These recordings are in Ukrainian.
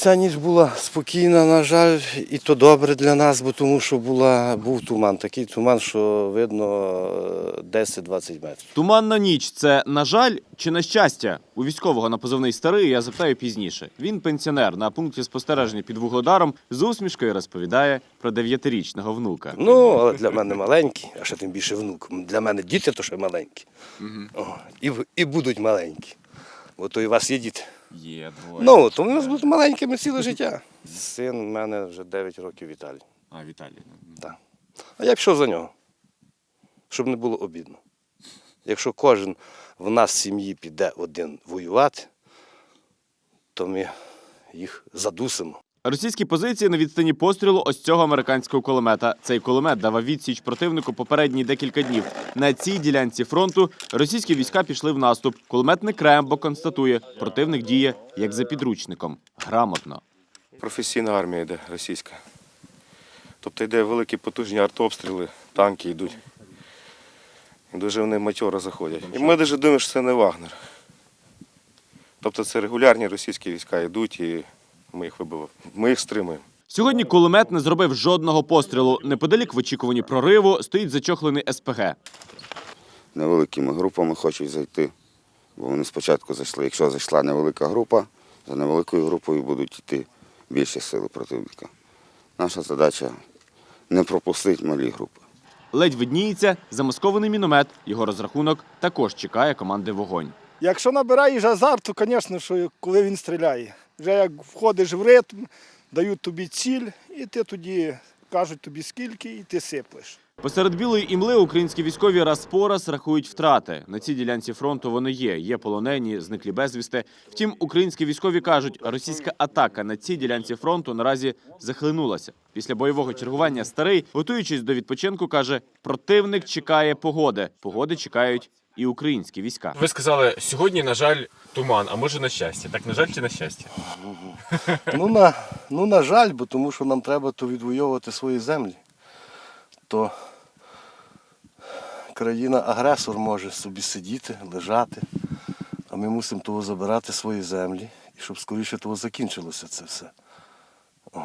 Ця ніч була спокійна, на жаль, і то добре для нас, бо тому що була, був туман. Такий туман, що видно е, 10-20 метрів. Туманна ніч це на жаль чи на щастя? У військового на позивний старий я запитаю пізніше. Він пенсіонер на пункті спостереження під вугледаром з усмішкою розповідає про дев'ятирічного внука. Ну, але для мене маленький, а ще тим більше внук. Для мене діти то ще маленькі. О, і, і будуть маленькі. Бо то і у вас є діти. Є двоє. Ну, то у нас будуть маленькими ціле життя. Син у мене вже 9 років Віталій. А Віталій. Так. А я пішов за нього, щоб не було обідно. Якщо кожен в нас в сім'ї піде один воювати, то ми їх задусимо. Російські позиції на відстані пострілу ось цього американського кулемета. Цей кулемет давав відсіч противнику попередні декілька днів. На цій ділянці фронту російські війська пішли в наступ. Кулеметник Крембо констатує, противник діє як за підручником. Грамотно. Професійна армія йде російська. Тобто йде великі потужні артобстріли, танки йдуть. Дуже вони матьоро заходять. І ми навіть думаємо, що це не Вагнер. Тобто це регулярні російські війська йдуть і ми їх вибиваємо. Ми їх стримуємо. Сьогодні кулемет не зробив жодного пострілу. Неподалік в очікуванні прориву стоїть зачохлений СПГ. невеликими групами хочуть зайти. Бо вони спочатку зайшли. Якщо зайшла невелика група, за невеликою групою будуть йти більші сили противника. Наша задача не пропустити малі групи. Ледь видніється замаскований міномет. Його розрахунок також чекає команди вогонь. Якщо набираєш азарт, то, звісно, що коли він стріляє. Вже як входиш в ритм, дають тобі ціль, і ти тоді кажуть тобі скільки, і ти сиплеш. Посеред білої імли українські військові раз по раз рахують втрати. На цій ділянці фронту вони є. Є полонені, зниклі безвісти. Втім, українські військові кажуть, російська атака на цій ділянці фронту наразі захлинулася. Після бойового чергування старий, готуючись до відпочинку, каже: противник чекає погоди. Погоди чекають і українські війська. Ви сказали, сьогодні, на жаль, туман, а може на щастя. Так на жаль чи на щастя? Ну на, ну, на жаль, бо тому що нам треба то відвоювати свої землі. То країна-агресор може собі сидіти, лежати, а ми мусимо того забирати свої землі, і щоб скоріше того закінчилося це все. О.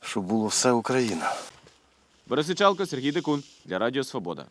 Щоб було все Україна. Борисичалко, Сергій Декун для Радіо Свобода.